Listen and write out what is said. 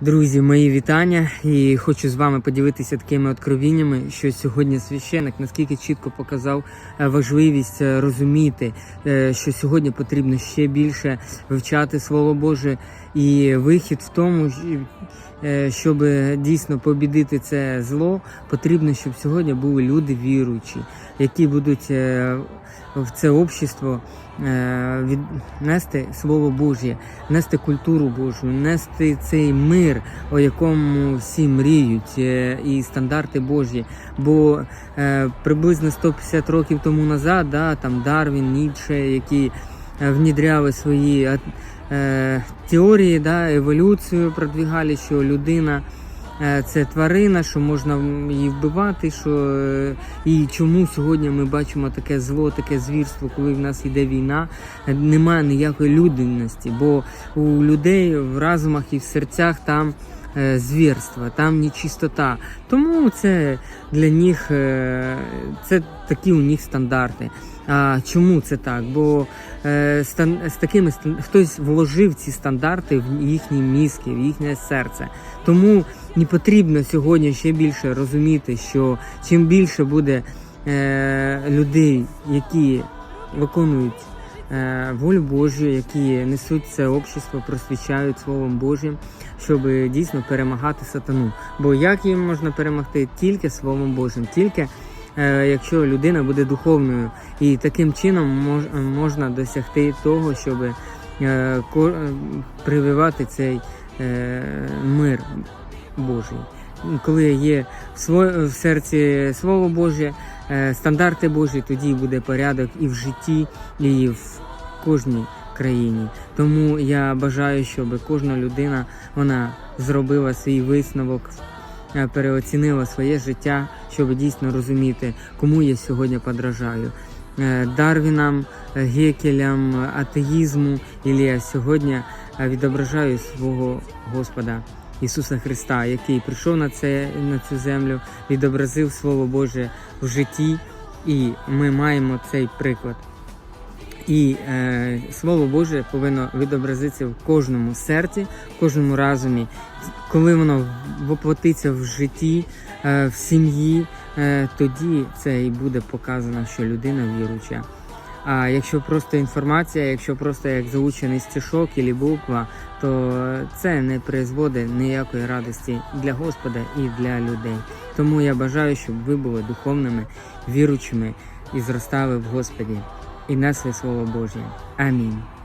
Друзі, мої вітання, і хочу з вами поділитися такими откровіннями, що сьогодні священик наскільки чітко показав е, важливість е, розуміти, е, що сьогодні потрібно ще більше вивчати Слово Боже, і вихід в тому, щоб дійсно побідити це зло, потрібно, щоб сьогодні були люди віруючі, які будуть е, в це общество е, від- нести Слово Божє, нести культуру Божу, нести цей мир, о якому всі мріють, е, і стандарти Божі. Бо е, приблизно 150 років тому назад, да, там Дарвін, Ніцше, які е, внідряли свої е, теорії, да, еволюцію продвігали, що людина. е, Це тварина, що можна її вбивати, що е, і чому сьогодні ми бачимо таке зло, таке звірство, коли в нас йде війна, немає ніякої людяності, бо у людей в разумах і в серцях там звірства, там нечистота. Тому це для них е, це такі у них стандарти. А чому це так? Бо е, стан, з такими хтось вложив ці стандарти в їхні мізки, в їхнє серце. Тому не потрібно сьогодні ще більше розуміти, що чим більше буде е, людей, які виконують е, волю Божу, які несуть це общество, просвічають Словом Божим, щоб дійсно перемагати сатану. Бо як їм можна перемогти? Тільки Словом Божим, тільки е, якщо людина буде духовною, і таким чином мож, можна досягти того, щоб е, е, прививати цей е, мир Божий. Коли є в, серці Слово Боже, е, стандарти Божі, тоді буде порядок і в житті, і в кожній країні. Тому я бажаю, щоб кожна людина вона зробила свій висновок, е, переоцінила своє життя, щоб дійсно розуміти, кому я сьогодні подражаю. Е, Дарвінам, е, Гекелям, атеїзму, і я сьогодні е, відображаю свого Господа. Ісуса Христа, який прийшов на це на цю землю, відобразив Слово Боже в житті, і ми маємо цей приклад. І е, Слово Боже повинно відобразитися в кожному серці, в кожному разумі. Коли воно воплотиться в житті, е, в сім'ї, е, тоді це і буде показано, що людина віруюча. А якщо просто інформація, якщо просто як заучений стішок і буква, то це не призводить ніякої радості для Господа і для людей. Тому я бажаю, щоб ви були духовними, віручими і зростали в Господі і несли Слово Божє. Амінь.